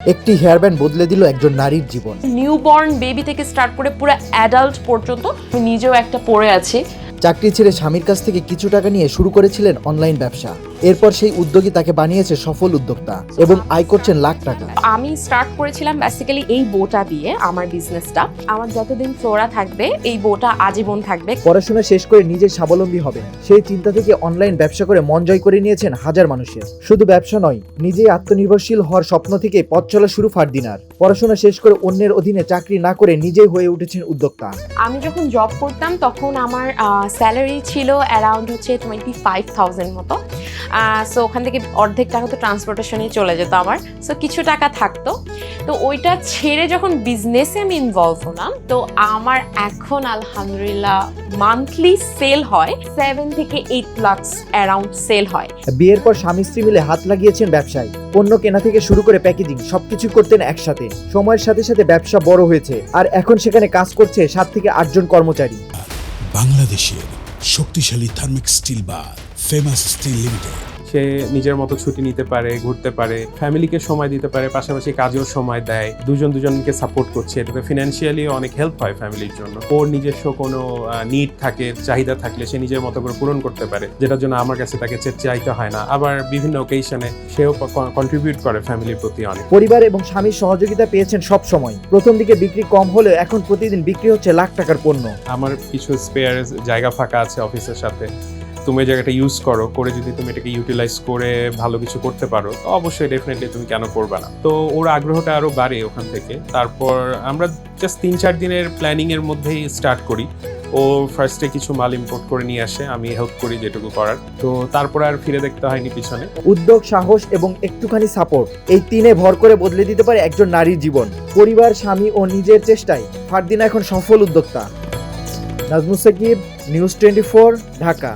একটি hair band বদলে দিল একজন নারীর জীবন। নিউবর্ন বেবি থেকে স্টার্ট করে পুরো অ্যাডাল্ট পর্যন্ত আমি নিজেও একটা পড়ে আছি। চাকরি ছেড়ে স্বামীর কাছ থেকে কিছু টাকা নিয়ে শুরু করেছিলেন অনলাইন ব্যবসা। এরপর সেই উদ্যোগী তাকে বানিয়েছে সফল উদ্যোক্তা এবং আয় করছেন লাখ টাকা। আমি স্টার্ট করেছিলাম বেসিক্যালি এই বোটা দিয়ে আমার বিজনেসটা আমার যতদিন ফ্লোরা থাকবে এই বোটা আজীবন থাকবে। পড়াশোনা শেষ করে নিজে স্বাবলম্বী হবে। সেই চিন্তা থেকে অনলাইন ব্যবসা করে মন জয় করে নিয়েছেন হাজার মানুষের। শুধু ব্যবসা নয় নিজেই আত্মনির্ভরশীল হওয়ার স্বপ্ন থেকে পথ চলা শুরু ফারদিনার। পড়াশোনা শেষ করে অন্যের অধীনে চাকরি না করে নিজেই হয়ে উঠেছেন উদ্যোক্তা। আমি যখন জব করতাম তখন আমার স্যালারি ছিল অ্যারাউন্ড হচ্ছে টোয়েন্টি ফাইভ থাউজেন্ড মতো। সো ওখান থেকে অর্ধেক টাকা তো ট্রান্সপোর্টেশনেই চলে যেত আমার। সো কিছু টাকা থাকতো। তো ওইটা ছেড়ে যখন বিজনেসে আমি ইনভলভ হলাম তো আমার এখন আলহামদুলিল্লাহ মান্থলি সেল হয় সেভেন থেকে এইট লাক্স অ্যারাউন্ড সেল হয়। বিয়ের পর স্বামী স্ত্রী মিলে হাত লাগিয়েছেন ব্যবসায়। পণ্য কেনা থেকে শুরু করে প্যাকেজিং সবকিছু করতেন একসাথে। সময়ের সাথে সাথে ব্যবসা বড় হয়েছে। আর এখন সেখানে কাজ করছে সাত থেকে আটজন কর্মচারী। বাংলাদেশের শক্তিশালী thermic steel bar famous steel limited সে নিজের মতো ছুটি নিতে পারে ঘুরতে পারে ফ্যামিলিকে সময় দিতে পারে পাশাপাশি কাজেও সময় দেয় দুজন দুজনকে সাপোর্ট করছে। এটাতে ফিনান্সিয়ালি অনেক হেল্প হয় ফ্যামিলির জন্য। ওর নিজস্ব কোনো নিড থাকে চাহিদা থাকলে সে নিজের মতো করে পূরণ করতে পারে। যেটার জন্য আমার কাছে তাকে চাইতে হয় না। আবার বিভিন্ন ওকেশনে সেও কন্ট্রিবিউট করে ফ্যামিলির প্রতি অনেক। পরিবার এবং স্বামীর সহযোগিতা পেয়েছেন সব সময় প্রথম দিকে বিক্রি কম হলেও এখন প্রতিদিন বিক্রি হচ্ছে লাখ টাকার পণ্য। আমার কিছু স্পেয়ার জায়গা ফাঁকা আছে অফিসের সাথে। তুমি জায়গাটা ইউজ করো, করে যদি তুমি এটাকে ইউটিলাইজ করে ভালো কিছু করতে পারো, তো অবশ্যই ডেফিনেটলি তুমি কেন করবে না? তো ওর আগ্রহটা আরও বাড়ে ওখান থেকে। তারপর আমরা জাস্ট তিন চার দিনের প্ল্যানিংয়ের মধ্যেই স্টার্ট করি। ও ফার্স্টে কিছু মাল ইম্পোর্ট করে নিয়ে আসে, আমি হেল্প করি যেটুকু করার। তো তারপর আর ফিরে দেখতে হয়নি পিছনে। উদ্যোগ, সাহস এবং একটুখানি সাপোর্ট এই তিনে ভর করে বদলে দিতে পারে একজন নারীর জীবন। পরিবার, স্বামী ও নিজের চেষ্টায় ফারদিনা এখন সফল উদ্যোক্তা। Nazmus Sakib news twenty Dhaka.